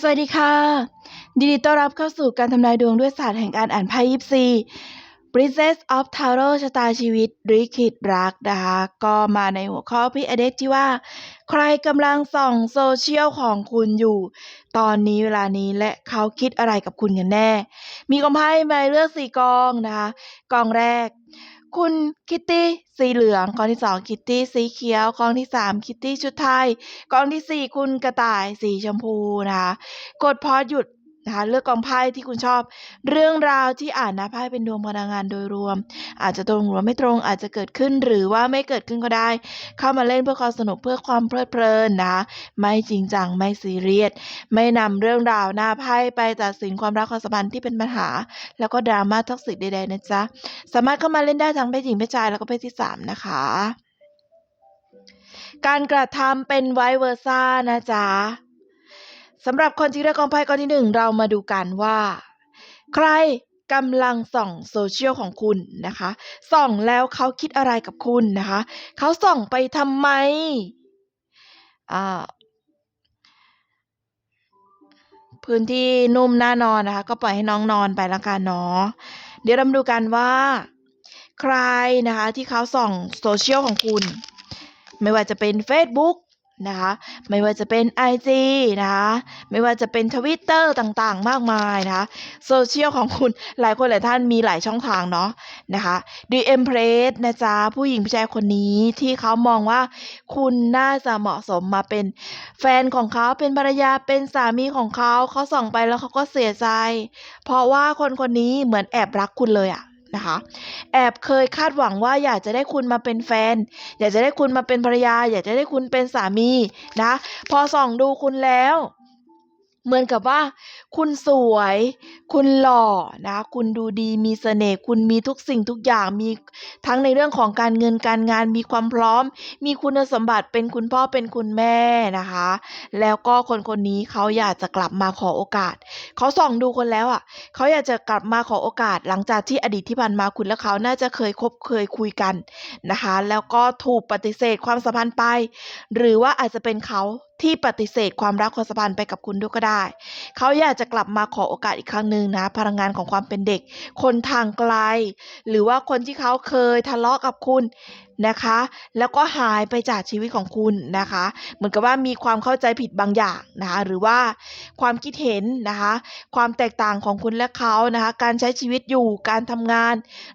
สวัสดีค่ะยิดีต้อนรับเข้าสู่การทำนายดวงด้วยศาสตร์แห่งการอ่านไพ่ยิปซี Princess of Tarot ชะตาชีวิตริคิดรักนะคะก็มาในหัวข้อพี่อเด็กที่ว่า ใครกำลังส่องโซเชียลของคุณอยู่ ตอนนี้เวลานี้และเขาคิดอะไรกับคุณกันแน่ มีกองไพ่มาเลือกสี่กองนะคะกองแรก คุณคิตตี้สีเหลืองกองที่สองคิตตี้สีเขียวกองที่สามคิตตี้ชุดไทยกองที่สี่คุณกระต่ายสีชมพูนะคะกดพอหยุด นะคะเลือกกองไพ่ที่คุณชอบ เรื่องราวที่อ่านนะไพ่เป็นดวงพลังงานโดยรวม อาจจะตรงหรือไม่ตรงอาจจะเกิดขึ้นหรือว่าไม่เกิดขึ้นก็ได้ เข้ามาเล่นเพื่อความสนุกเพื่อความเพลิดเพลินนะคะไม่จริงจังไม่ซีเรียสไม่นำเรื่องราวหน้าไพ่ไปตัดสินความรักความสัมพันธ์ที่เป็นปัญหา แล้วก็ดราม่าท็อกซิกใดๆนะจ๊ะสามารถเข้ามาเล่นได้ทั้งเพศหญิงเพศชายแล้วก็เพศที่สามนะคะการกระทำเป็นไวเวอร์ซ่านะจ๊ะ สำหรับคนที่เลือกกองไพ่กองที่หนึ่งเรามาดูกันว่า ใครกำลังส่องโซเชียลของคุณนะคะ ส่องแล้วเขาคิดอะไรกับคุณนะคะ เขาส่องไปทำไมพื้นที่นุ่มน่านอนนะคะ ก็ปล่อยให้น้องนอนไปละกันเนาะเดี๋ยวเรามาดูกันว่า ใครนะคะที่เขาส่องโซเชียลของคุณ ไม่ว่าจะเป็น Facebook นะคะ ไม่ว่าจะเป็น IG นะคะ ไม่ว่าจะเป็น Twitter ต่างๆ มากมายนะคะโซเชียลของคุณหลายคนหลายท่านมีหลายช่องทางเนาะนะคะ DM Press นะจ๊ะ ผู้หญิงผู้ชายคนนี้ที่เขามองว่าคุณน่าจะเหมาะสมมาเป็นแฟนของเขาเป็นภรรยาเป็นสามีของเขาเขาส่องไปแล้วเขาก็เสียใจ เพราะว่าคนคนนี้เหมือนแอบรักคุณเลยอะ นะคะ แอบเคยคาดหวังว่าอยากจะได้คุณมาเป็นแฟน อยากจะได้คุณมาเป็นภรรยา อยากจะได้คุณเป็นสามีนะ พอส่องดูคุณแล้ว เหมือนกับว่า คุณสวย คุณหล่อนะ คุณดูดีมีเสน่ห์คุณมีทุกสิ่งทุกอย่างมีทั้งในเรื่องของการเงินการงานมีความพร้อม มีคุณสมบัติเป็นคุณพ่อเป็นคุณแม่นะคะ แล้วก็คนคนนี้เขาอยากจะกลับมาขอโอกาสเขาส่องดูคนแล้วอะเขาอยากจะกลับมาขอโอกาส หลังจากที่อดีตที่ผ่านมาคุณและเขาน่าจะเคยคบเคยคุยกันนะคะ แล้วก็ถูกปฏิเสธความสัมพันธ์ไป หรือว่าอาจจะเป็นเขาที่ปฏิเสธความรักความสัมพันธ์ไปกับคุณด้วยก็ได้ เขาอยากจะกลับมาขอโอกาสอีกครั้งหนึ่งนะ พลังงานของความเป็นเด็ก คนทางไกล หรือว่าคนที่เขาเคยทะเลาะกับคุณนะคะ แล้วก็หายไปจากชีวิตของคุณนะคะ เหมือนกับว่ามีความเข้าใจผิดบางอย่างนะคะหรือว่าความคิดเห็นนะคะ ความแตกต่างของคุณและเขานะคะ การใช้ชีวิตอยู่การทำงาน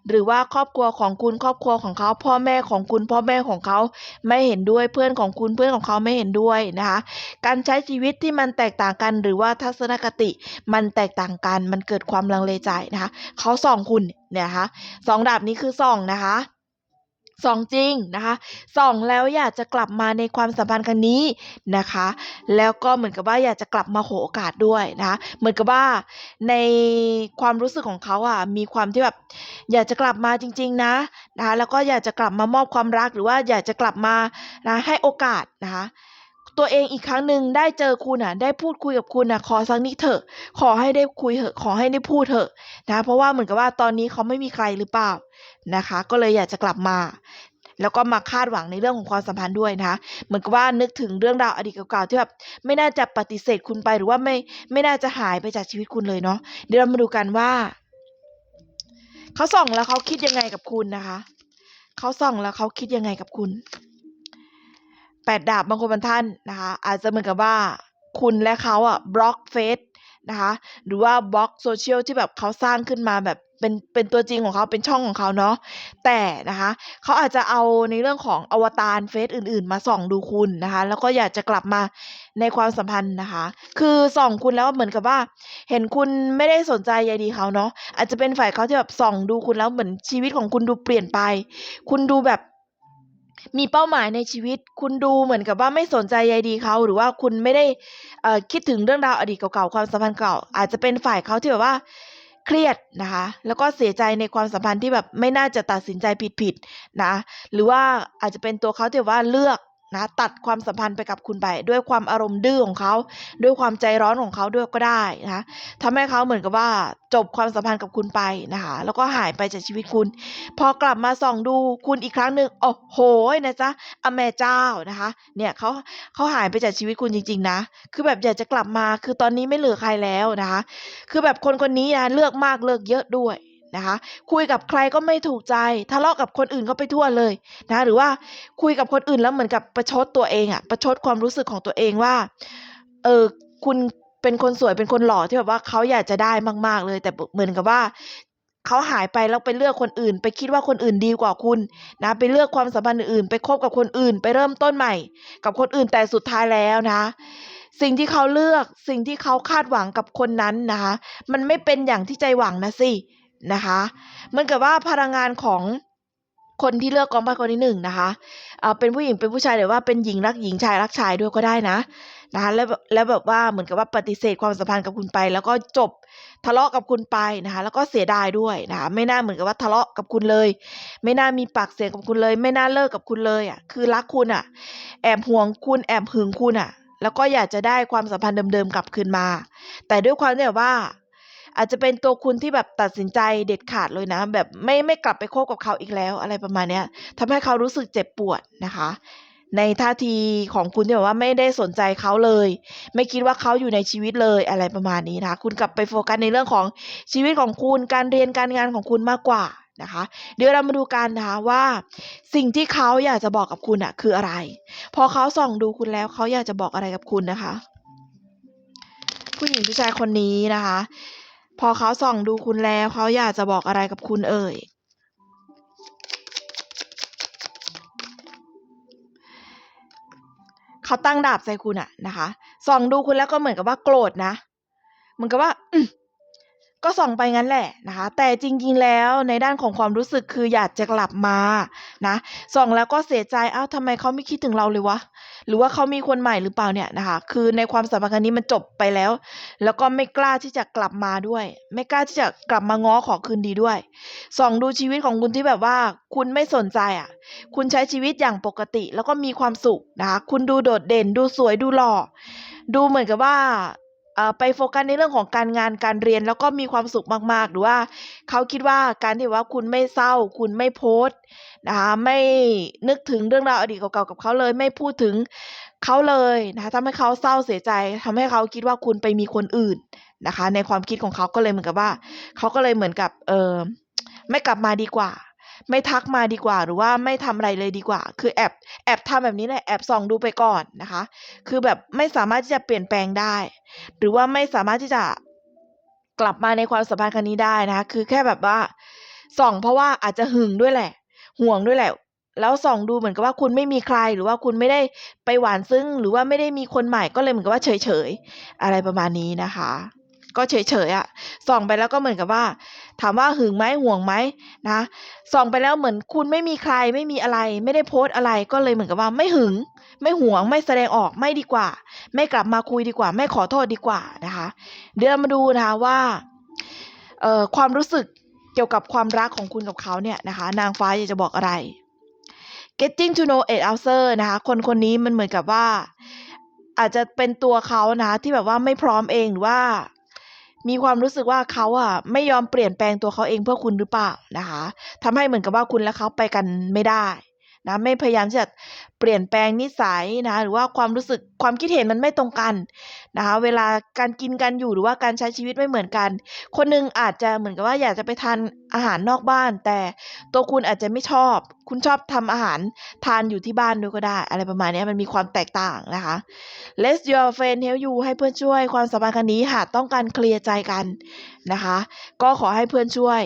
หรือว่าครอบครัวของคุณครอบครัวของเขา พ่อแม่ของคุณพ่อแม่ของเขาไม่เห็นด้วยเพื่อนของคุณเพื่อนของเขาไม่เห็นด้วยนะคะ การใช้ชีวิตที่มันแตกต่างกัน หรือว่าทัศนคติมันแตกต่างกันมันเกิดความลังเลใจนะคะเขาส่องคุณเนี่ยนะคะสองดาบนี้คือส่องนะคะ ส่องจริงนะคะส่องแล้วอยากจะกลับมาในความสัมพันธ์ครั้งนี้นะคะ แล้วก็เหมือนกับว่าอยากจะกลับมาโหโอกาสด้วยนะคะเหมือนกับว่าในความรู้สึกของเขาอะมีความที่แบบอยากจะกลับมาจริง ๆ นะนะคะแล้วก็อยากจะกลับมามอบความรักหรือว่าอยากจะกลับมานะให้โอกาสนะคะ ตัวเองอีกครั้งหนึ่งได้เจอคุณอะ ได้พูดคุยกับคุณอะ ขอสักนิดเถอะ ขอให้ได้คุยเถอะ ขอให้ได้พูดเถอะนะ เพราะว่าเหมือนกับว่าตอนนี้เขาไม่มีใครหรือเปล่านะคะ ก็เลยอยากจะกลับมาแล้วก็มาคาดหวังในเรื่องของความสัมพันธ์ด้วยนะคะ เหมือนกับว่านึกถึงเรื่องราวอดีตเก่าๆที่แบบไม่น่าจะปฏิเสธคุณไปหรือว่าไม่ไม่น่าจะหายไปจากชีวิตคุณเลยเนาะ เดี๋ยวเรามาดูกันว่า เขาส่องแล้วเขาคิดยังไงกับคุณนะคะ เขาส่องแล้วเขาคิดยังไงกับคุณ แปดดาบบางคนบางท่านนะคะอาจจะเหมือนกับว่าคุณและเขาอะบล็อกเฟซนะคะหรือว่าบล็อกโซเชียลที่แบบเขาสร้างขึ้นมาแบบเป็นเป็นตัวจริงของเขาเป็นช่องของเขาเนาะแต่นะคะเขาอาจจะเอาในเรื่องของอวตารเฟซอื่นๆ มาส่องดูคุณนะคะแล้วก็อยากจะกลับมาในความสัมพันธ์นะคะ คือส่องคุณแล้วเหมือนกับว่า เห็นคุณไม่ได้สนใจใยดีเขาเนาะอาจจะเป็นฝ่ายเขาที่แบบส่องดูคุณแล้วเหมือนชีวิตของคุณดูเปลี่ยนไป คุณดูแบบ มีเป้าหมายในชีวิต คุณดูเหมือนกับว่าไม่สนใจใยดีเขา หรือว่าคุณไม่ได้คิดถึงเรื่องราวอดีตเก่าๆความสัมพันธ์เก่า อาจจะเป็นฝ่ายเขาที่แบบว่าเครียดนะคะ แล้วก็เสียใจในความสัมพันธ์ที่แบบไม่น่าจะตัดสินใจผิดๆนะ หรือว่าอาจจะเป็นตัวเขาที่แบบว่าเลือก นะตัดความสัมพันธ์ไปกับคุณไป ด้วยความอารมณ์ดื้อของเขา ด้วยความใจร้อนของเขาด้วยก็ได้นะคะทำให้เขาเหมือนกับว่าจบความสัมพันธ์กับคุณไปนะคะแล้วก็หายไปจากชีวิตคุณ พอกลับมาส่องดูคุณอีกครั้งหนึ่งโอ้โหนะจ๊ะอแม่เจ้านะคะเนี่ยเขาเขาหายไปจากชีวิตคุณจริง ๆ นะ คือแบบอยากจะกลับมาคือตอนนี้ไม่เหลือใครแล้วนะคะ คือแบบคนคนนี้นะเลือกมากเลือกเยอะด้วย นะคะ คุยกับใครก็ไม่ถูกใจทะเลาะกับคนอื่นก็ไปทั่วเลยนะหรือว่าคุยกับคนอื่นแล้วเหมือนกับประชดตัวเองอะประชดความรู้สึกของตัวเองว่าเออคุณเป็นคนสวยเป็นคนหล่อที่แบบว่าเขาอยากจะได้มาก ๆ เลย แต่เหมือนกับว่าเขาหายไปแล้วไปเลือกคนอื่น ไปคิดว่าคนอื่นดีกว่าคุณนะไปเลือกความสัมพันธ์อื่นไปคบกับคนอื่น ไปเริ่มต้นใหม่ กับคนอื่นแต่สุดท้ายแล้วนะ สิ่งที่เขาเลือกสิ่งที่เขาคาดหวังกับคนนั้นนะคะมันไม่เป็นอย่างที่ใจหวังนะสิ นะคะมือนกับว่าพลังงานของคนที่เลือกกองไพ่คนที่หนึ่งนะคะเอ่อเป็นผู้หญิงเป็นผู้ชายหรือว่าเป็นหญิงรักหญิงชายรักชายด้วยก็ได้นะนะคะแล้วแล้วแบบว่าเหมือนกับว่าปฏิเสธความสัมพันธ์กับคุณไป แล้วก็จบทะเลาะกับคุณไปนะคะแล้วก็เสียดายด้วยนะคะไม่น่าเหมือนกับว่าทะเลาะกับคุณเลย ไม่น่ามีปากเสียงกับคุณเลย ไม่น่าเลิกกับคุณเลยอะคือรักคุณอะ แอบห่วงคุณแอบหึงคุณอะ แล้วก็อยากจะได้ความสัมพันธ์เดิมๆกลับคืนมา แต่ด้วยความที่แบบว่า อาจจะเป็นตัวคุณที่แบบตัดสินใจเด็ดขาดเลยนะ แบบไม่ไม่กลับไปคบกับเขาอีกแล้วอะไรประมาณเนี้ยทำให้เขารู้สึกเจ็บปวดนะคะ ในท่าทีของคุณที่แบบว่าไม่ได้สนใจเขาเลย ไม่คิดว่าเขาอยู่ในชีวิตเลยอะไรประมาณนี้นะคะคุณกลับไปโฟกัสในเรื่องของชีวิตของคุณการเรียนการงานของคุณมากกว่านะคะเดี๋ยวเรามาดูกันนะคะว่า สิ่งที่เขาอยากจะบอกกับคุณอะคืออะไร พอเขาส่องดูคุณแล้วเขาอยากจะบอกอะไรกับคุณนะคะ ผู้หญิงผู้ชายคนนี้นะคะ พอเขาส่องดูคุณแล้วเขาอยากจะบอกอะไรกับคุณเอ่ย เขาตั้งดาบใส่คุณอะนะคะ ส่องดูคุณแล้วก็เหมือนกับว่าโกรธนะ เหมือนกับว่าอื ก็ส่องไปงั้นแหละนะคะ แต่จริงๆแล้วในด้านของความรู้สึกคืออยากจะกลับมานะส่องแล้วก็เสียใจอ้าวทำไมเขาไม่คิดถึงเราเลยวะหรือว่าเขามีคนใหม่หรือเปล่าเนี่ยนะคะ คือในความสัมพันธ์นี้มันจบไปแล้ว แล้วก็ไม่กล้าที่จะกลับมาด้วย ไม่กล้าที่จะกลับมาง้อขอคืนดีด้วยส่องดูชีวิตของคุณที่แบบว่า คุณไม่สนใจอะ คุณใช้ชีวิตอย่างปกติ แล้วก็มีความสุขนะคะ คุณดูโดดเด่น ดูสวยดูหล่อดูเหมือนกับว่า ไปโฟกัสในเรื่องของการงานการเรียนแล้วก็มีความสุขมากๆ หรือว่าเขาคิดว่าการที่ว่าคุณไม่เศร้า คุณไม่โพสนะคะไม่นึกถึงเรื่องราวอดีตเก่าๆกับเขาเลย ไม่พูดถึงเขาเลยนะคะทำให้เขาเศร้าเสียใจทำให้เขาคิดว่าคุณไปมีคนอื่นนะคะ ในความคิดของเขาก็เลยเหมือนกับว่า เขาก็เลยเหมือนกับเออไม่กลับมาดีกว่า ไม่ทักมาดีกว่า หรือว่าไม่ทำอะไรเลยดีกว่า คือแอบแอบทำแบบนี้แหละแอบส่องดูไปก่อนนะคะ คือแบบไม่สามารถที่จะเปลี่ยนแปลงได้ หรือว่าไม่สามารถที่จะกลับมาในความสัมพันธ์ครั้งนี้ได้นะคะ คือแค่แบบว่าส่องเพราะว่าอาจจะหึงด้วยแหละ ห่วงด้วยแหละ แล้วส่องดูเหมือนกับว่าคุณไม่มีใครหรือว่าคุณไม่ได้ไปหวานซึ้ง หรือว่าไม่ได้มีคนใหม่ก็เลยเหมือนกับว่าเฉยๆอะไรประมาณนี้นะคะ ก็เฉยๆอะส่องไปแล้วก็เหมือนกับว่า ถามว่าหึงไหมห่วงไหมนะส่องไปแล้วเหมือนคุณไม่มีใครไม่มีอะไร ไม่ได้โพสต์อะไรก็เลยเหมือนกับว่าไม่หึง ไม่ห่วงไม่แสดงออกไม่ดีกว่า ไม่กลับมาคุยดีกว่า ไม่ขอโทษดีกว่านะคะ เดี๋ยวมาดูนะคะว่าเอ่อความรู้สึกเกี่ยวกับความรักของคุณกับเขาเนี่ยนะคะ นางฟ้าอยากจะบอกอะไร getting to know each other นะคะ คนคนนี้มันเหมือนกับว่า อาจจะเป็นตัวเขานะที่แบบว่าไม่พร้อมเองหรือว่า มีความรู้สึกว่าเขาอะไม่ยอมเปลี่ยนแปลงตัวเขาเองเพื่อคุณหรือเปล่านะคะทำให้เหมือนกับว่าคุณและเขาไปกันไม่ได้นะไม่พยายามที่จะ เปลี่ยนแปลงนิสัยนะหรือว่าความรู้สึกความคิดเห็นมันไม่ตรงกันนะคะเวลาการกินกันอยู่หรือว่าการใช้ชีวิตไม่เหมือนกัน คนหนึงอาจจะเหมือนกับว่าอยากจะไปทานอาหารนอกบ้าน แต่ตัวคุณอาจจะไม่ชอบ คุณชอบทำอาหารทานอยู่ที่บ้านด้วยก็ได้ อะไรประมาณนี้มันมีความแตกต่างนะคะ Let your friend help you ให้เพื่อนช่วยความสัมพันธ์คันนี้หากต้องการเคลียร์ใจกันนะคะ ก็ขอให้เพื่อนช่วย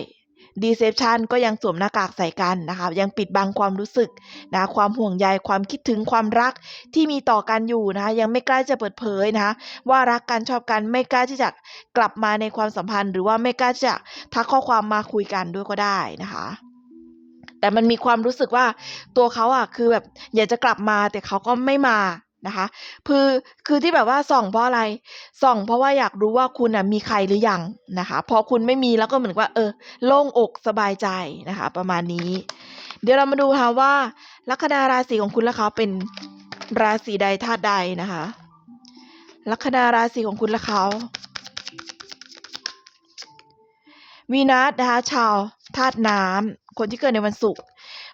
Deception ก็ยังสวมหน้ากากใส่กันนะคะยังปิดบังความรู้สึกนะความห่วงใยความคิดถึงความรักที่มีต่อกันอยู่นะคะยังไม่กล้าจะเปิดเผยนะคะว่ารักกันชอบกันไม่กล้าที่จะกลับมาในความสัมพันธ์ หรือว่าไม่กล้าจะทักข้อความมาคุยกันด้วยก็ได้นะคะแต่มันมีความรู้สึกว่าตัวเขาอะคือแบบอยากจะกลับมาแต่เขาก็ไม่มา นะคะคือคือที่แบบว่าส่องเพราะอะไรส่องเพราะว่าอยากรู้ว่าคุณอะมีใครหรือยังนะคะ พอคุณไม่มีแล้วก็เหมือนว่า เออ โล่งอกสบายใจนะคะ ประมาณนี้ เดี๋ยวเรามาดูค่ะว่าลัคนาราศีของคุณและเขาเป็นราศีใดธาตุใดนะคะ ลัคนาราศีของคุณและเขาวีนัสนะคะชาวธาตุน้ำคนที่เกิดในวันศุกร์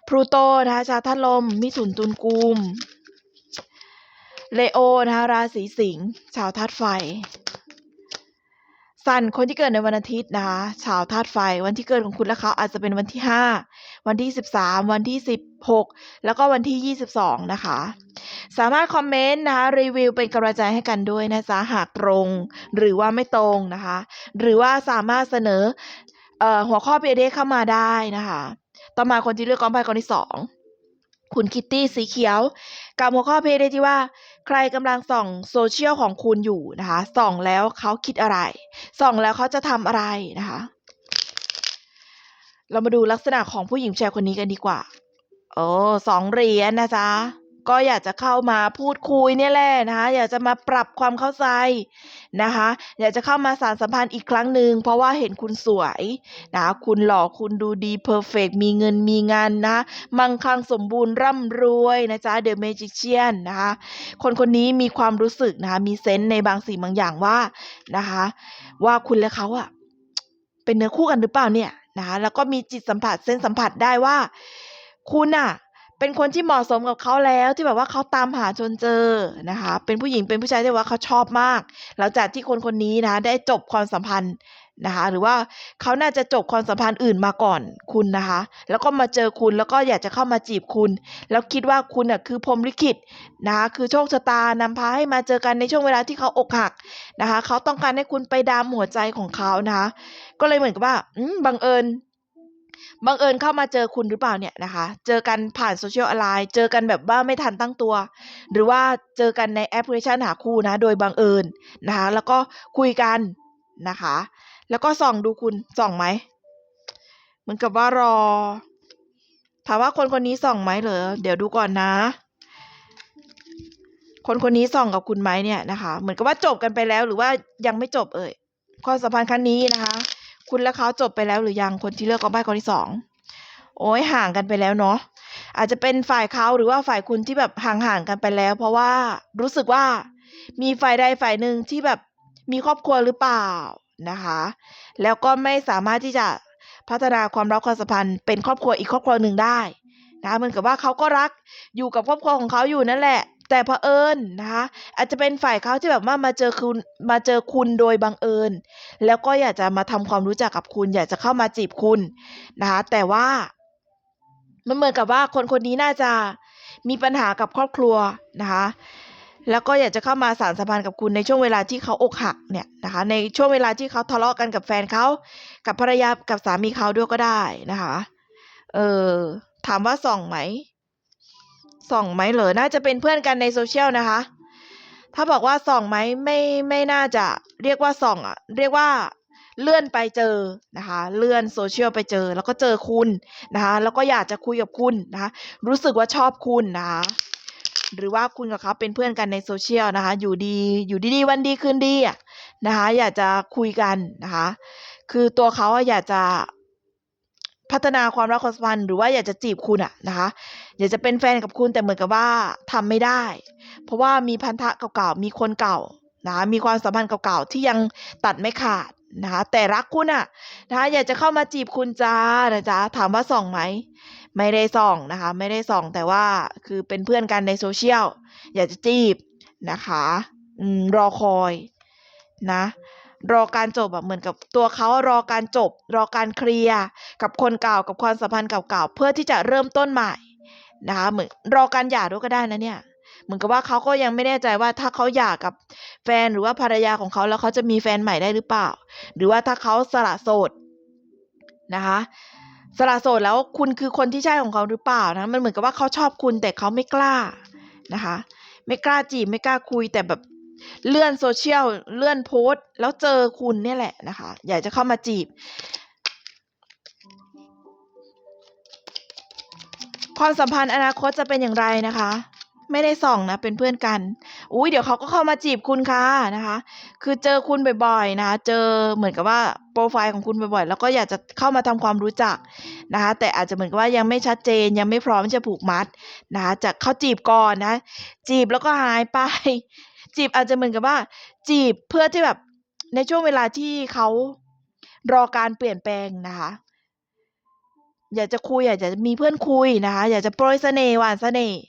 พลูโตนะคะชาวธาตุลม มิถุนตุลกุม เลโอนะคะราศีสิงห์ชาวธาตุไฟ สันคนที่เกิดในวันอาทิตย์นะคะชาวธาตุไฟ วันที่เกิดของคุณและเขาอาจจะเป็นวันที่ห้าวันที่สิบสามวันที่สิบหกแล้วก็วันที่ยี่สิบสองนะคะ สามารถคอมเมนต์นะคะรีวิวเป็นกำลังใจให้กันด้วยนะจ๊ะหากตรงหรือว่าไม่ตรงนะคะ หรือว่าสามารถเสนอออหัวข้อเปเดเข้ามาได้นะคะ ต่อมาคนที่เลือกกองไพ่กองที่สองคุณคิตตี้สีเขียว กับหัวข้อเพจที่ว่า รกำลังส่องโซเชียลของคุณอยู่นะคะ ส่องแล้วเขาคิดอะไร ส่องแล้วเขาจะทำอะไรนะคะ เรามาดูลักษณะของผู้หญิงแชายคนนี้กันดีกว่า โอ้สองเหรียญนะจ๊ะ ก็อยากจะเข้ามาพูดคุยเนี่ยแหละนะคะ อยากจะมาปรับความเข้าใจนะคะ อยากจะเข้ามาสารสัมพันธ์อีกครั้งหนึ่งเพราะว่าเห็นคุณสวยนะคะคุณหล่อคุณดูดีเพอร์เฟกมีเงินมีงานนะมั่งคั่งสมบูรณ์ร่ำรวยนะจ๊ะเดอะเมจิเชียนนะคะ คนคนนี้มีความรู้สึกนะคะ มีเซนส์ในบางสิ่งบางอย่างว่านะคะ ว่าคุณและเขาอะเป็นเนื้อคู่กันหรือเปล่าเนี่ยนะคะแล้วก็มีจิตสัมผัสเส้นสัมผัสได้ว่า คุณอะ เป็นคนที่เหมาะสมกับเขาแล้วที่แบบว่าเขาตามหาจนเจอนะคะ เป็นผู้หญิงเป็นผู้ชายที่ว่าเขาชอบมาก หลังจากที่คนคนนี้นะได้จบความสัมพันธ์นะคะ หรือว่าเขาน่าจะจบความสัมพันธ์อื่นมาก่อนคุณนะคะ แล้วก็มาเจอคุณแล้วก็อยากจะเข้ามาจีบคุณ แล้วคิดว่าคุณน่ะคือพรหมลิขิตนะคะคือโชคชะตานำพาให้มาเจอกันในช่วงเวลาที่เขาอกหักนะคะ เขาต้องการให้คุณไปดามหัวใจของเขานะคะ ก็เลยเหมือนกับว่าบังเอิญ บังเอิญเข้ามาเจอคุณหรือเปล่าเนี่ยนะคะ เจอกันผ่านโซเชียลออนไลน์ เจอกันแบบว่าไม่ทันตั้งตัว หรือว่าเจอกันในแอปพลิเคชันหาคู่นะ โดยบังเอิญนะคะ แล้วก็คุยกันนะคะ แล้วก็ส่องดูคุณส่องไหม เหมือนกับว่ารอ ถามว่าคนคนนี้ส่องไหมเหรอ เดี๋ยวดูก่อนนะ คนคนนี้ส่องกับคุณไหมเนี่ยนะคะ เหมือนกับว่าจบกันไปแล้วหรือว่ายังไม่จบเอ่ย ความสัมพันธ์ครั้งนี้นะคะ คุณและเขาจบไปแล้วหรือยังคนที่เลือกกองไพ่กองที่สองโอ้ยห่างกันไปแล้วเนาะอาจจะเป็นฝ่ายเขาหรือว่าฝ่ายคุณที่แบบห่างๆกันไปแล้ว เพราะว่ารู้สึกว่ามีฝ่ายใดฝ่ายหนึ่งที่แบบมีครอบครัวหรือเปล่านะคะ แล้วก็ไม่สามารถที่จะพัฒนาความรักความสัมพันธ์เป็นครอบครัวอีกครอบครัวหนึ่งได้นะเหมือนกับว่าเขาก็รักอยู่กับครอบครัวของเขาอยู่นั่นแหละ แต่เผอิญนะคะอาจจะเป็นฝ่ายเขาที่แบบว่ามาเจอคุณมาเจอคุณโดยบังเอิญ แล้วก็อยากจะมาทำความรู้จักกับคุณ อยากจะเข้ามาจีบคุณนะคะแต่ว่ามันเหมือนกับว่าคนคนนี้น่าจะมีปัญหากับครอบครัวนะคะแล้วก็อยากจะเข้ามาสานสัมพันธ์กับคุณในช่วงเวลาที่เขาอกหักเนี่ยนะคะในช่วงเวลาที่เขาทะเลาะกันกับแฟนเขากับภรรยากับสามีเขาด้วยก็ได้นะคะเออถามว่าส่องไหม ส่องไหมเหรอน่าจะเป็นเพื่อนกันในโซเชียลนะคะ ถ้าบอกว่าส่องไหมไม่ไม่น่าจะเรียกว่าส่องอะเรียกว่าเลื่อนไปเจอนะคะ เลื่อนโซเชียลไปเจอ แล้วก็เจอคุณนะคะ แล้วก็อยากจะคุยกับคุณนะคะ รู้สึกว่าชอบคุณนะคะหรือว่าคุณกับเขาเป็นเพื่อนกันในโซเชียลนะคะ อยู่ดีอยู่ดีๆวันดีคืนดีอะนะคะ อยากจะคุยกันนะคะ คือตัวเขาอะอยากจะ พัฒนาความรักความสัมพันธ์หรือว่าอยากจะจีบคุณอะนะคะอยากจะเป็นแฟนกับคุณแต่เหมือนกับว่าทำไม่ได้ เพราะว่ามีพันธะเก่าๆมีคนเก่านะคะมีความสัมพันธ์เก่าๆที่ยังตัดไม่ขาดนะคะแต่รักคุณอะนะคะอยากจะเข้ามาจีบคุณจ้านะจ๊ะถามว่าส่องไหมไม่ได้ส่องนะคะ ไม่ได้ส่องแต่ว่าคือเป็นเพื่อนกันในโซเชียลอยากจะจีบนะคะ อืมรอคอยนะ รอการจบแบบเหมือนกับตัวเขารอการจบ รอการเคลียร์กับคนเก่ากับความสัมพันธ์เก่าๆเพื่อที่จะเริ่มต้นใหม่นะคะเหมือนรอการหย่าด้วยก็ได้นะเนี่ยเหมือนกับว่าเขาก็ยังไม่แน่ใจว่าถ้าเขาหย่ากับแฟนหรือว่าภรรยาของเขาแล้วเขาจะมีแฟนใหม่ได้หรือเปล่า หรือว่าถ้าเขาสละโสดนะคะสละโสดแล้วคุณคือคนที่ใช่ของเขาหรือเปล่านะมันเหมือนกับว่าเขาชอบคุณแต่เขาไม่กล้านะคะ ไม่กล้าจีบไม่กล้าคุยแต่แบบ เลื่อนโซเชียลเลื่อนโพสต์แล้วเจอคุณเนี่ยแหละนะคะ อยากจะเข้ามาจีบ ความสัมพันธ์อนาคตจะเป็นอย่างไรนะคะ ไม่ได้ส่องนะ เป็นเพื่อนกันอุ้ยเดี๋ยวเขาก็เข้ามาจีบคุณค่ะนะคะ คือเจอคุณบ่อยๆนะคะเจอเหมือนกับว่าโปรไฟล์ของคุณบ่อยๆ แล้วก็อยากจะเข้ามาทำความรู้จักนะคะ แต่อาจจะเหมือนกับว่ายังไม่ชัดเจนยังไม่พร้อมจะผูกมัดนะคะจะเขาจีบก่อนนะ จีบแล้วก็หายไป จีบอาจจะเหมือนกับว่า จีบเพื่อที่แบบในช่วงเวลาที่เขารอการเปลี่ยนแปลงนะคะ อยากจะคุยอยากจะมีเพื่อนคุยนะคะ อยากจะโปรยเสน่ห์หวานเสน่ห์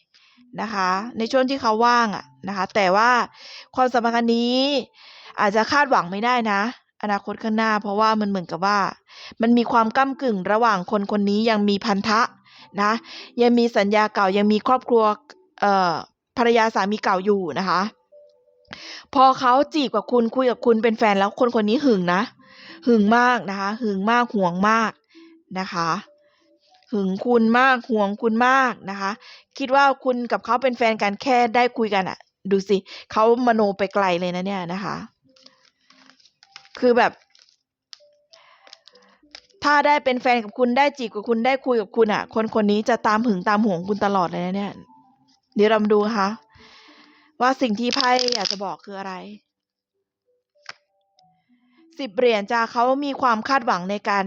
นะคะ ในช่วงที่เขาว่างอะนะคะ แต่ว่าความสัมพันธ์นนี้อาจจะคาดหวังไม่ได้นะ อนาคตข้างหน้า เพราะว่ามันเหมือนกับว่า มันมีความก้ากึ่งระหว่างคนคนนี้ยังมีพันธะนะ ยังมีสัญญาเก่ายังมีครอบครัวเอ่อภรรยาสามีเก่าอยู่นะคะ พอเขาจีบกับคุณคุยกับคุณเป็นแฟนแล้วคนคนนี้หึงนะ หึงมากนะคะ หึงมากห่วงมากนะคะ หึงคุณมากห่วงคุณมากนะคะ คิดว่าคุณกับเขาเป็นแฟนกันแค่ได้คุยกันอะดูสิเขามโนไปไกลเลยนะเนี่ยนะคะ คือแบบ ถ้าได้เป็นแฟนกับคุณได้จีบกับคุณได้คุยกับคุณอะคนคนนี้จะตามหึงตามห่วงคุณตลอดเลยนะเนี่ยเดี๋ยวเรามาดูนะคะ ว่าสิ่งที่ไพ่อยากจะบอกคืออะไรสิบเหรียญจะเขามีความคาดหวังในการ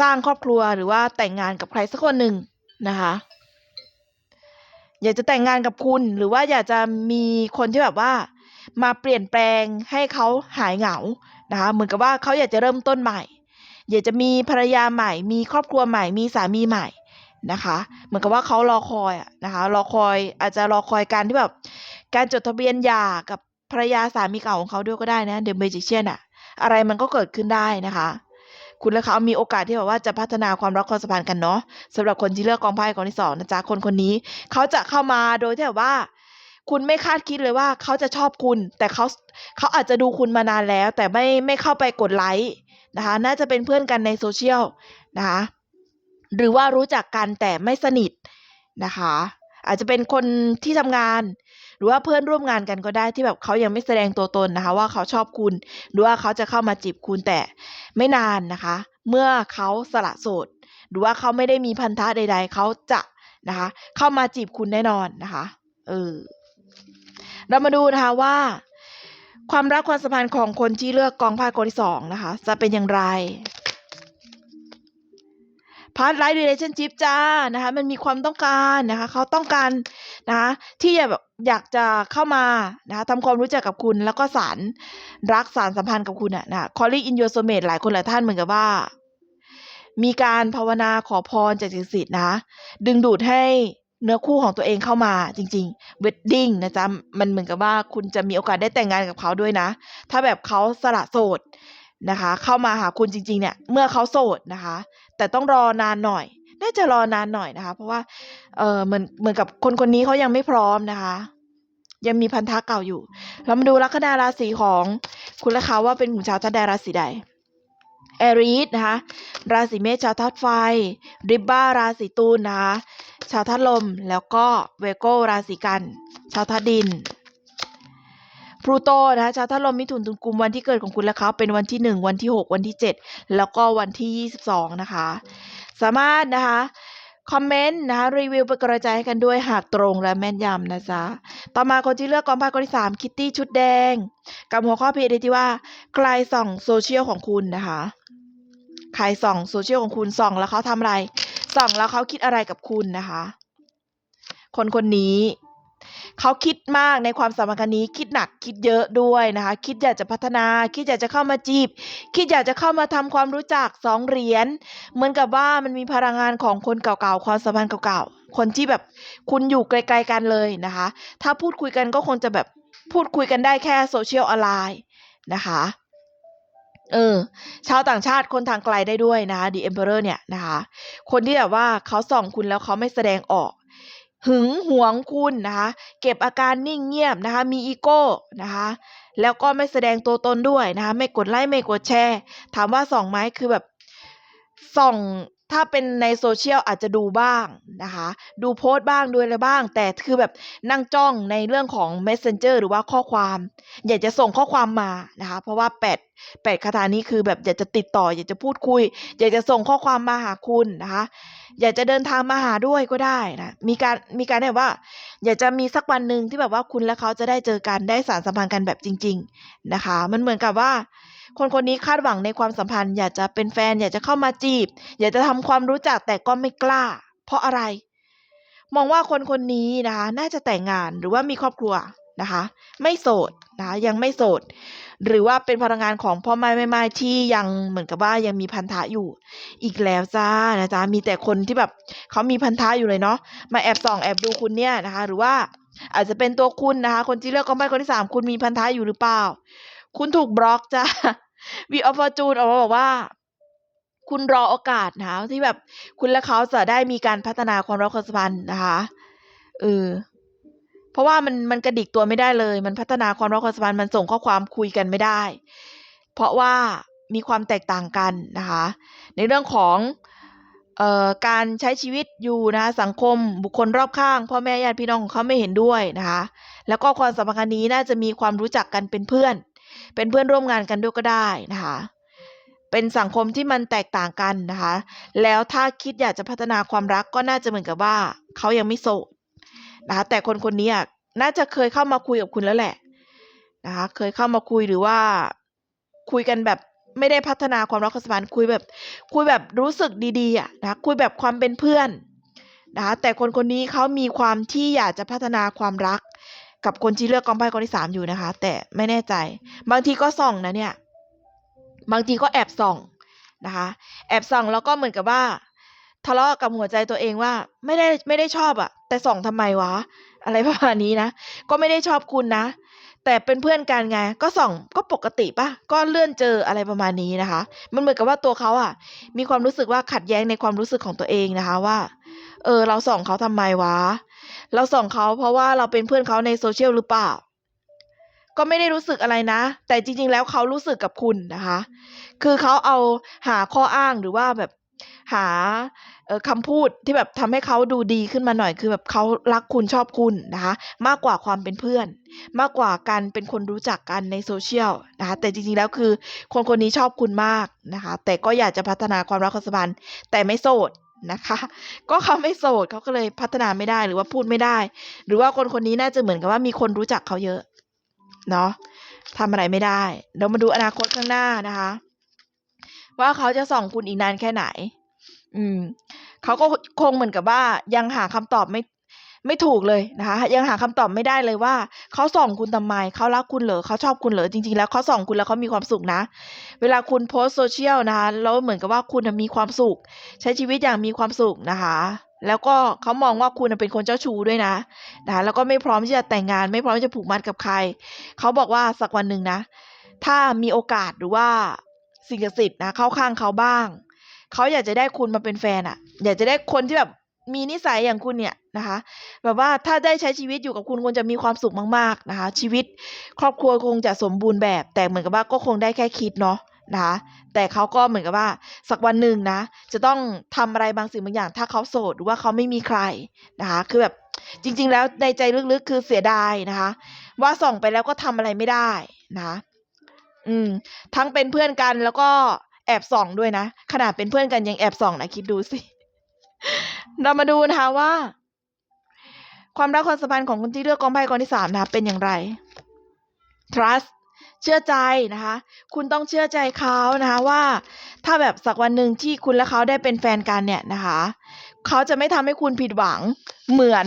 สร้างครอบครัวหรือว่าแต่งงานกับใครสักคนหนึ่งนะคะอยากจะแต่งงานกับคุณหรือว่าอยากจะมีคนที่แบบว่า มาเปลี่ยนแปลงให้เขาหายเหงานะคะเหมือนกับว่าเขาอยากจะเริ่มต้นใหม่ อยากจะมีภรรยาใหม่ มีครอบครัวใหม่ มีสามีใหม่ นะคะ เหมือนกับว่าเขารอคอยอะนะคะรอคอยอาจจะรอคอยการที่แบบการจดทะเบียนหย่ากับภรรยาสามีเก่าของเขาด้วยก็ได้นะเดอะเมจิเชียนอะอะไรมันก็เกิดขึ้นได้นะคะ คุณและเขามีโอกาสที่แบบว่าจะพัฒนาความรักความสัมพันธ์กันเนาะสำหรับคนที่เลือกกองไพ่กองที่สองนะจ๊ะคนคนนี้เขาจะเข้ามาโดยที่แบบว่า คุณไม่คาดคิดเลยว่าเขาจะชอบคุณ แต่เขาเขาอาจจะดูคุณมานานแล้ว แต่ไม่ไม่เข้าไปกดไลค์นะคะ น่าจะเป็นเพื่อนกันในโซเชียลนะคะ หรือว่ารู้จักกันแต่ไม่สนิทนะคะ อาจจะเป็นคนที่ทำงาน หรือว่าเพื่อนร่วมงานกันก็ได้ที่แบบเขายังไม่แสดงตัวตนนะคะ ว่าเขาชอบคุณ หรือว่าเขาจะเข้ามาจีบคุณแต่ไม่นานนะคะ เมื่อเขาสละโสดหรือว่าเขาไม่ได้มีพันธะใด ๆ เขาจะนะคะ เข้ามาจีบคุณแน่นอนนะคะเออเรามาดูนะคะว่า ความรักความสัมพันธ์ของคนที่เลือกกองไพ่กองที่สองนะคะ จะเป็นอย่างไร พาร์ทไลท์รีเลชั่นชิพจ้านะคะมันมีความต้องการนะคะเขาต้องการนะคะที่จะแบบอยากจะเข้ามานะคะทำความรู้จักกับคุณ แล้วก็สารรักสารสัมพันธ์กับคุณอะนะ calling in your soulmate หลายคนหลายท่านเหมือนกับว่า มีการภาวนาขอพรจากสิ่งศักดิ์สิทธิ์นะ ดึงดูดให้เนื้อคู่ของตัวเองเข้ามาจริงๆ wedding นะจ๊ะ มันเหมือนกับว่าคุณจะมีโอกาสได้แต่งงานกับเขาด้วยนะ ถ้าแบบเขาสละโสด นะคะ เข้ามาหาคุณจริง ๆ เนี่ย เมื่อเขาโสดนะคะ แต่ต้องรอนานหน่อย น่าจะรอนานหน่อยนะคะ เพราะว่า เออเหมือนเหมือนกับคนคนนี้เขายังไม่พร้อมนะคะ ยังมีพันธะเก่าอยู่ เรามาดูลัคนาราศีของคุณและเขาว่าเป็นของชาวธาตุใดราศีใดแอรีสนะคะ ราศีเมษชาวธาตุไฟ ริบบ้าราศีตุลนะคะ ชาวธาตุลม แล้วก็เวโกราศีกัน ชาวธาตุดิน พลูโตนะคะชาวธาตุลมมิถุนตุลกุมวันที่เกิดของคุณและเขาเป็นวันที่หนึ่งวันที่หกวันที่เจ็ดแล้วก็วันที่ยี่สิบสองนะคะ สามารถนะคะคอมเมนต์นะคะรีวิวเป็นกำลังใจให้กันด้วยหากตรงและแม่นยำนะจ๊ะ ต่อมาคนที่เลือกกองพ่กองที่สามคิตตี้ชุดแดง กับหัวข้อพีเอที่ว่าใครส่องโซเชียลของคุณนะคะใครส่องโซเชียลของคุณส่องแล้วเขาทำอะไรส่องแล้วเขาคิดอะไรกับคุณนะคะ คนคนนี้ เขาคิดมากในความสัมพันธ์ครนี้ คิดหนักคิดเยอะด้วยนะคะ คิดอยากจะพัฒนา คิดอยากจะเข้ามาจีบ คิดอยากจะเข้ามาทำความรู้จักสองเหรียญเหมือนกับว่ามันมีพลังงานของคนเก่าๆความสัมพันธ์เก่าๆคนที่แบบคุณอยู่ไกลๆกันเลยนะคะ ถ้าพูดคุยกันก็คงจะแบบพูดคุยกันได้แค่โซเชียลออนไลน์นะคะเออชาวต่างชาติคนทางไกลได้ด้วยนะคะ The Emperor เนี่ยนะคะ คนที่แบบว่าเขาส่องคุณแล้วเขาไม่แสดงออก หึงหวงคุณนะคะ เก็บอาการนิ่งเงียบนะคะ มีอีโก้นะคะ แล้วก็ไม่แสดงตัวตนด้วยนะคะ ไม่กดไลค์ไม่กดแชร์ ถามว่าส่องไหมคือแบบส่องถ้าเป็นในโซเชียลอาจจะดูบ้างนะคะ ดูโพสต์บ้างดูอะไรบ้าง แต่คือแบบนั่งจ้องในเรื่องของ Messenger หรือว่าข้อความ อยากจะส่งข้อความมานะคะ เพราะว่าแปดแปดคาถานี้คือแบบอยากจะติดต่อ อยากจะพูดคุย อยากจะส่งข้อความมาหาคุณนะคะ อยากจะเดินทางมาหาด้วยก็ได้นะมีการมีการแบบว่า อยากจะมีสักวันหนึ่งที่แบบว่าคุณและเขาจะได้เจอกันได้สารสัมพันธ์กันแบบจริง ๆนะคะ มันเหมือนกับว่า คนคนนี้คาดหวังในความสัมพันธ์ อยากจะเป็นแฟน อยากจะเข้ามาจีบ อยากจะทำความรู้จักแต่ก็ไม่กล้า เพราะอะไร มองว่าคนคนนี้นะคะ น่าจะแต่งงานหรือว่ามีครอบครัวนะคะ ไม่โสดนะคะยังไม่โสด หรือว่าเป็นพลังงานของพ่อไม้แม่ไม้ที่ยังเหมือนกับว่ายังมีพันธะอยู่ อีกแล้วจ้านะจ๊ะมีแต่คนที่แบบเขามีพันธะอยู่เลยเนาะมาแอบส่องแอบดูคุณเนี่ยนะคะ หรือว่าอาจจะเป็นตัวคุณนะคะ คนที่เลือกกองไพ่คนที่สามคุณมีพันธะอยู่หรือเปล่า คุณถูกบล็อกจ้าวีออฟฟอร์จูนออกมาบอกว่า คุณรอโอกาสนะคะที่แบบคุณและเขาจะได้มีการพัฒนาความรักความสัมพันธ์นะคะเออ เพราะว่ามันมันกระดิกตัวไม่ได้เลย มันพัฒนาความรักความสัมพันธ์มันส่งข้อความคุยกันไม่ได้ เพราะว่ามีความแตกต่างกันนะคะ ในเรื่องของออการใช้ชีวิตอยู่นะคะสังคมบุคคลรอบข้างพ่อแม่ญาติพี่น้องของเขาไม่เห็นด้วยนะคะ แล้วก็ความสัมพันธ์นี้น่าจะมีความรู้จักกันเป็นเพื่อน เป็นเพื่อนร่วมงานกันด้วยก็ได้นะคะเป็นสังคมที่มันแตกต่างกันนะคะ แล้วถ้าคิดอยากจะพัฒนาความรักก็น่าจะเหมือนกับว่า เขายังไม่โสด นะคะแต่คนคนนี้อะน่าจะเคยเข้ามาคุยกับคุณแล้วแหละนะคะเคยเข้ามาคุยหรือว่าคุยกันแบบไม่ได้พัฒนาความรักความสัมพันธ์คุยแบบ คุยแบบรู้สึกดีๆอะนะคุยแบบความเป็นเพื่อนนะคะแต่คนคนนี้เขามีความที่อยากจะพัฒนาความรัก กับคนที่เลือกกองไพ่กองที่สามอยู่นะคะ แต่ไม่แน่ใจ บางทีก็ส่องนะเนี่ย บางทีก็แอบส่องนะคะ แอบส่องแล้วก็เหมือนกับว่า ทะเลาะกับหัวใจตัวเองว่า ไม่ได้ไม่ได้ชอบอะแต่ส่องทำไมวะ อะไรประมาณนี้นะ ก็ไม่ได้ชอบคุณนะ แต่เป็นเพื่อนกันไง ก็ส่องก็ปกติปะก็เลื่อนเจออะไรประมาณนี้นะคะ มันเหมือนกับว่าตัวเขาอะมีความรู้สึกว่าขัดแย้งในความรู้สึกของตัวเองนะคะว่า เออ เราส่องเขาทำไมวะ เราส่องเขาเพราะว่าเราเป็นเพื่อนเขาในโซเชียลหรือเปล่าก็ไม่ได้รู้สึกอะไรนะ แต่จริง ๆ แล้วเขารู้สึกกับคุณนะคะ คือเขาเอาหาข้ออ้างหรือว่าแบบ หาคำพูดที่แบบทำให้เขาดูดีขึ้นมาหน่อย คือแบบเขารักคุณชอบคุณนะคะ มากกว่าความเป็นเพื่อน มากกว่าการเป็นคนรู้จักกันในโซเชียลนะคะ แต่จริงๆแล้วคือ คนคนนี้ชอบคุณมากนะคะ แต่ก็อยากจะพัฒนาความรักความสัมพันธ์แต่ไม่โสดนะคะ ก็เขาไม่โสดเขาก็เลยพัฒนาไม่ได้หรือว่าพูดไม่ได้ หรือว่าคนคนนี้น่าจะเหมือนกับว่ามีคนรู้จักเขาเยอะเนาะทำอะไรไม่ได้ เรามาดูอนาคตข้างหน้านะคะ ว่าเขาจะส่องคุณอีกนานแค่ไหน อืมเขาก็คงเหมือนกับว่ายังหาคำตอบไม่ไม่ถูกเลยนะคะ ยังหาคำตอบไม่ได้เลยว่าเขาส่องคุณทำไมเขารักคุณเหรอเขาชอบคุณเหรอจริง ๆ แล้วเขาส่องคุณแล้วเขามีความสุขนะ เวลาคุณโพสโซเชียลนะคะแล้วเหมือนกับว่าคุณมีความสุข ใช้ชีวิตอย่างมีความสุขนะคะ แล้วก็เขามองว่าคุณเป็นคนเจ้าชู้ด้วยนะนะคะแล้วก็ไม่พร้อมที่จะแต่งงาน ไม่พร้อมที่จะผูกมัดกับใครเขาบอกว่าสักวันหนึ่งนะ ถ้ามีโอกาสหรือว่าสิ่งศักดิ์สิทธิ์นะเข้าข้างเขาบ้าง เขาอยากจะได้คุณมาเป็นแฟนอะ่ะอยากจะได้คนที่แบบมีนิสัยอย่างคุณเนี่ยนะคะ แบบว่าถ้าได้ใช้ชีวิตอยู่กับคุณคงจะมีความสุขมาก ๆนะคะ ชีวิตครอบครัวคงจะสมบูรณ์แบบ แต่เหมือนกับว่าก็คงได้แค่คิดเนาะนะคะแต่เขาก็เหมือนกับว่าสักวันหนึ่งนะ จะต้องทำอะไรบางสิ่งบางอย่าง ถ้าเขาโสดหรือว่าเขาไม่มีใครนะคะคือแบบจริง ๆ แล้วในใจลึกๆคือเสียดายนะคะ ว่าส่องไปแล้วก็ทำอะไรไม่ได้นะอืมทั้งเป็นเพื่อนกันแล้วก็ แอบส่องด้วยนะ ขนาดเป็นเพื่อนกันยังแอบส่องนะคิดดูสิ เรามาดูนะคะว่า ความรักความสัมพันธ์ของคนที่เลือกกองไพ่กองที่สามนะคะเป็นอย่างไร trust เชื่อใจนะคะ คุณต้องเชื่อใจเขานะคะว่า ถ้าแบบสักวันหนึ่งที่คุณและเขาได้เป็นแฟนกันเนี่ยนะคะ เขาจะไม่ทำให้คุณผิดหวังเหมือน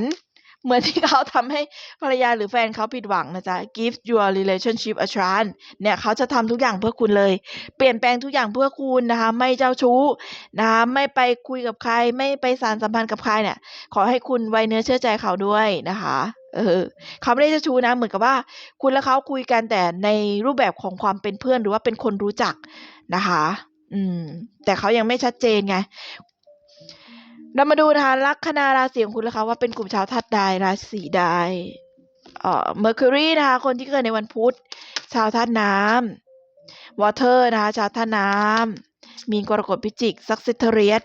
เหมือนที่เขาทำให้ภรรยาหรือแฟนเขาผิดหวังนะจ๊ะ give your relationship a chance เนี่ยเขาจะทำทุกอย่างเพื่อคุณเลย เปลี่ยนแปลงทุกอย่างเพื่อคุณนะคะ ไม่เจ้าชู้นะคะไม่ไปคุยกับใคร ไม่ไปสารสัมพันธ์กับใครเนี่ย ขอให้คุณไว้เนื้อเชื่อใจเขาด้วยนะคะเออเขาไม่ได้เจ้าชู้นะ เหมือนกับว่า คุณและเขาคุยกันแต่ในรูปแบบของความเป็นเพื่อนหรือว่าเป็นคนรู้จักนะคะ อืม แต่เขายังไม่ชัดเจนไง เรามาดูนะคะลัคนาราศีของคุณนะคะว่าเป็นกลุ่มชาวธาตุใดราศีใดเอ่อ Mercury นะคะคนที่เกิดในวันพุธ ชาวธาตุน้ำ Water นะคะชาวธาตุน้ำมีนกรกฎพิจิกซักเซเทเรียส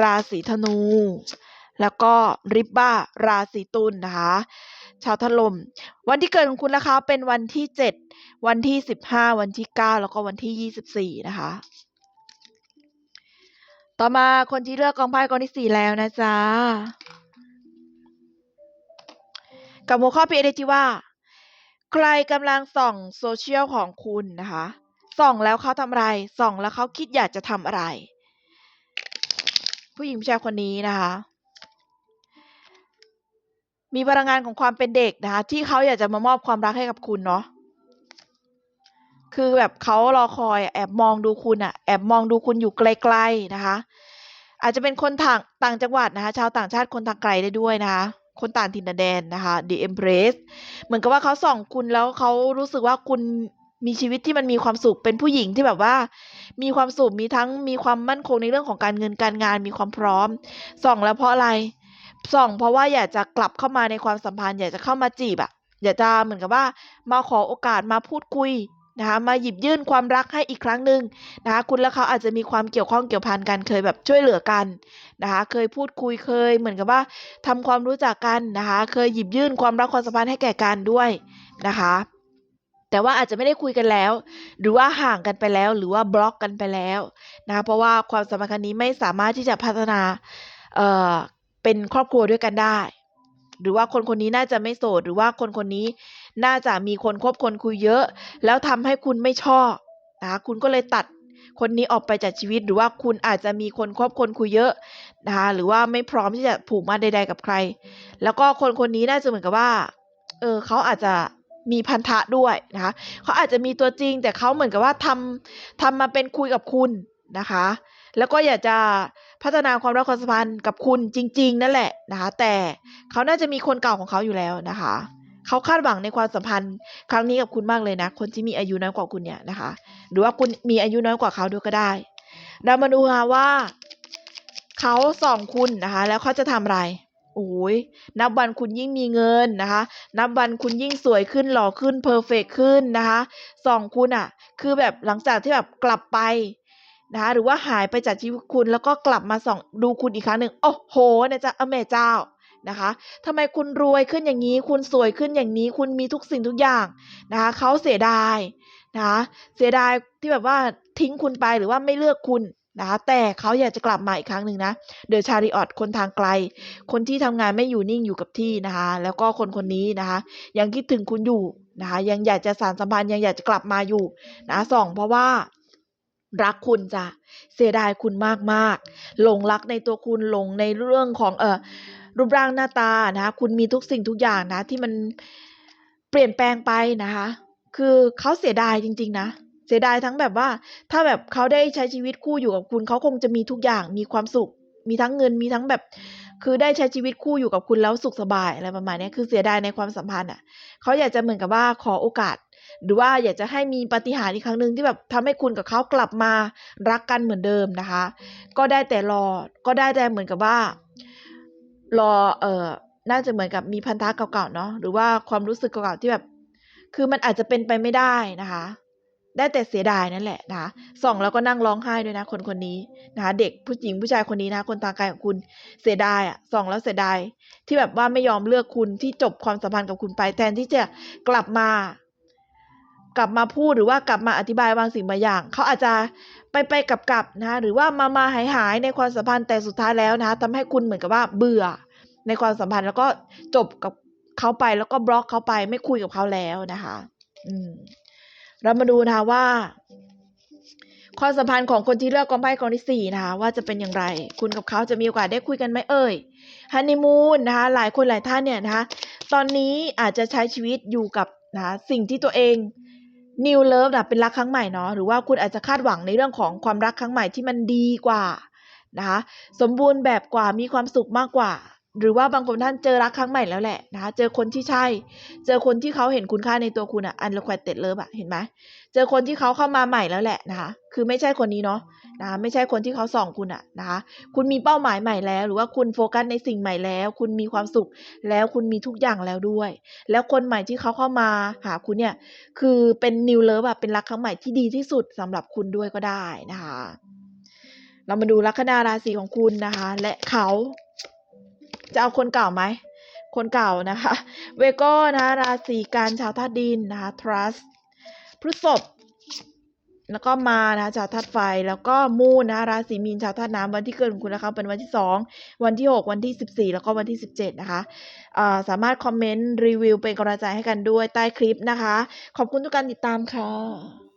ราศีธนู แล้วก็ริบบ้าราศีตุลนะคะชาวถล่มวันที่เกิดของคุณนะคะเป็นวันที่ 7 วันที่ 15 วันที่ 9 แล้วก็วันที่ 24 นะคะ ต่อมาคนที่เลือกกองไพ่กองที่4แล้วนะจ๊ะ กับหัวข้อพีเอที่ว่า ใครกำลังส่องโซเชียลของคุณนะคะ ส่องแล้วเขาทำอะไร ส่องแล้วเขาคิดอยากจะทำอะไร ผู้หญิงผู้ชายคนนี้นะคะ มีพลังงานของความเป็นเด็กนะคะ ที่เขาอยากจะมามอบความรักให้กับคุณเนาะ คือแบบเขารอคอยแอบมองดูคุณอะแอบมองดูคุณอยู่ไกลๆนะคะ อาจจะเป็นคนต่างต่างจังหวัดนะคะ ชาวต่างชาติคนทางไกลได้ด้วยนะคะคนต่างถิ่นแดนนะคะ The Empress เหมือนกับว่าเขาส่องคุณแล้วเขารู้สึกว่าคุณมีชีวิตที่มันมีความสุขเป็นผู้หญิงที่แบบว่า มีความสุขมีทั้งมีความมั่นคงในเรื่องของการเงินการงานมีความพร้อม ส่องแล้วเพราะอะไร ส่องเพราะว่าอยากจะกลับเข้ามาในความสัมพันธ์ อยากจะเข้ามาจีบอะอยากจะเหมือนกับว่า มาขอโอกาสมาพูดคุย นะคะมาหยิบยื่นความรักให้อีกครั้งหนึ่งนะคะคุณและเขาอาจจะมีความเกี่ยวข้องเกี่ยวพันกันเคยแบบช่วยเหลือกันนะคะเคยพูดคุยเคยเหมือนกับว่าทำความรู้จักกันนะคะเคยหยิบยื่นความรักความสัมพันธ์ให้แก่กันด้วยนะคะแต่ว่าอาจจะไม่ได้คุยกันแล้ว หรือว่าห่างกันไปแล้ว หรือว่าบล็อกกันไปแล้วนะคะเพราะว่าความสัมพันธ์นี้ไม่สามารถที่จะพัฒนาเเป็นครอบครัวด้วยกันได้ หรือว่าคนคนนี้น่าจะไม่โสด หรือว่าคนคนนี้น่าจะมีคนคบคนคุยเยอะ แล้วทำให้คุณไม่ชอบนะคะคุณก็เลยตัดคนนี้ออกไปจากชีวิต หรือว่าคุณอาจจะมีคนคบคนคุยเยอะนะคะหรือว่าไม่พร้อมที่จะผูกมัดใด ๆ กับใคร แล้วก็คนคนนี้น่าจะเหมือนกับว่า เออเขาอาจจะมีพันธะด้วยนะคะเขาอาจจะมีตัวจริง แต่เขาเหมือนกับว่าทำทำมาเป็นคุยกับคุณนะคะ แล้วก็อยากจะ พัฒนาความรักความสัมพันธ์กับคุณจริง ๆ นั่นแหละนะคะ แต่เขาน่าจะมีคนเก่าของเขาอยู่แล้วนะคะ เขาคาดหวังในความสัมพันธ์ครั้งนี้กับคุณมากเลยนะ คนที่มีอายุน้อยกว่าคุณเนี่ยนะคะ หรือว่าคุณมีอายุน้อยกว่าเขาด้วยก็ได้ เรามาดูค่ะว่า เขาส่องคุณนะคะ แล้วเขาจะทำอะไรโอ้ยนับวันคุณยิ่งมีเงินนะคะ นับวันคุณยิ่งสวยขึ้นหล่อขึ้นเพอร์เฟกขึ้นนะคะส่องคุณอะ่ะ คือแบบหลังจากที่แบบกลับไป นะคะหรือว่าหายไปจากชีวิตคุณแล้วก็กลับมาส่องดูคุณอีกครั้งหนึ่งโอ้โหนะจ๊ะอเมเจ้านะคะทำไมคุณรวยขึ้นอย่างนี้ คุณสวยขึ้นอย่างนี้ คุณมีทุกสิ่งทุกอย่างนะคะเขาเสียดายนะคะเสียดายที่แบบว่าทิ้งคุณไปหรือว่าไม่เลือกคุณนะคะแต่เขาอยากจะกลับมาอีกครั้งหนึ่งนะเดอะชาริออตคนทางไกล คนที่ทำงานไม่อยู่นิ่งอยู่กับที่นะคะแล้วก็คนคนนี้นะคะยังคิดถึงคุณอยู่นะคะยังอยากจะสานสัมพันธ์ยังอยากจะกลับมาอยู่นะสองเพราะว่า รักคุณจ้ะเสียดายคุณมากมากหลงรักในตัวคุณหลงในเรื่องของเอ่อรูปร่างหน้าตานะคะคุณมีทุกสิ่งทุกอย่างนะ ที่มันเปลี่ยนแปลงไปนะคะ คือเขาเสียดายจริง ๆ นะ เสียดายทั้งแบบว่า ถ้าแบบเขาได้ใช้ชีวิตคู่อยู่กับคุณเขาคงจะมีทุกอย่างมีความสุข มีทั้งเงินมีทั้งแบบ คือได้ใช้ชีวิตคู่อยู่กับคุณแล้วสุขสบายอะไรประมาณนี้คือเสียดายในความสัมพันธ์อะเขาอยากจะเหมือนกับว่าขอโอกาส หรือว่าอยากจะให้มีปาฏิหาริย์อีกครั้งหนึ่งที่แบบทำให้คุณกับเขากลับมารักกันเหมือนเดิมนะคะ ก็ได้แต่รอก็ได้แต่เหมือนกับว่า รอเอ่อน่าจะเหมือนกับมีพันธะเก่าๆเนาะหรือว่าความรู้สึกเก่าๆที่แบบ คือมันอาจจะเป็นไปไม่ได้นะคะ ได้แต่เสียดายนั่นแหละนะคะส่องแล้วก็นั่งร้องไห้ด้วยนะ คนคนนี้นะคะเด็กผู้หญิงผู้ชายคนนี้นะคะคนทางไกลของคุณเสียดายอะส่องแล้วเสียดายที่แบบว่าไม่ยอมเลือกคุณที่จบความสัมพันธ์กับคุณไปแทนที่จะกลับมา กลับมาพูดหรือว่ากลับมาอธิบายบางสิ่งบางอย่าง เขาอาจจะไปไปกลับกลับๆนะหรือว่ามามาหายหายในความสัมพันธ์แต่สุดท้ายแล้วนะคะทำให้คุณเหมือนกับว่าเบื่อ ในความสัมพันธ์แล้วก็จบกับเขาไปแล้วก็บล็อกเขาไปไม่คุยกับเขาแล้วนะคะ อืมเรามาดูนะคะว่า ความสัมพันธ์ของคนที่เลือกกองไพ่กองที่สี่นะคะว่าจะเป็นอย่างไร คุณกับเขาจะมีโอกาสได้คุยกันไหมเอ่ยฮันนีมูนนะคะ หลายคนหลายท่านเนี่ยนะคะ ตอนนี้อาจจะใช้ชีวิตอยู่กับนะะสิ่งที่ตัวเอง new love นะเป็นรักครั้งใหม่เนาะหรือว่าคุณอาจจะคาดหวังในเรื่องของความรักครั้งใหม่ที่มันดีกว่านะคะสมบูรณ์แบบกว่ามีความสุขมากกว่า หรือว่าบางคนท่านเจอรักครั้งใหม่แล้วแหละนะคะเจอคนที่ใช่ เจอคนที่เขาเห็นคุณค่าในตัวคุณอะ unrequited love อะเห็นไหมเจอคนที่เขาเข้ามาใหม่แล้วแหละนะคะคือไม่ใช่คนนี้เนาะนะคะไม่ใช่คนที่เขาส่องคุณอะนะคะคุณมีเป้าหมายใหม่แล้ว หรือว่าคุณโฟกัสในสิ่งใหม่แล้ว คุณมีความสุขแล้วคุณมีทุกอย่างแล้วด้วย แล้วคนใหม่ที่เขาเข้ามาหาคุณเนี่ยคือเป็น new love อะเป็นรักครั้งใหม่ที่ดีที่สุดสำหรับคุณด้วยก็ได้นะคะเรามาดูลัคนาราศีของคุณนะคะ และเขา จะเอาคนเก่าไหม คนเก่านะคะ เวโก้นะราศีการชาวธาตุดินนะคะ trust พฤษภแล้วก็มานะชาวธาตุไฟแล้วก็มูนนะราศีมีนชาวธาตุน้ำวันที่เกิดของคุณนะคะเป็นวันที่ 2 วันที่ 6 วันที่ 14 แล้วก็วันที่ 17 นะคะาสามารถคอมเมนต์รีวิวเป็นกำลังใจให้กันด้วยใต้คลิปนะคะ ขอบคุณทุกการติดตามค่ะ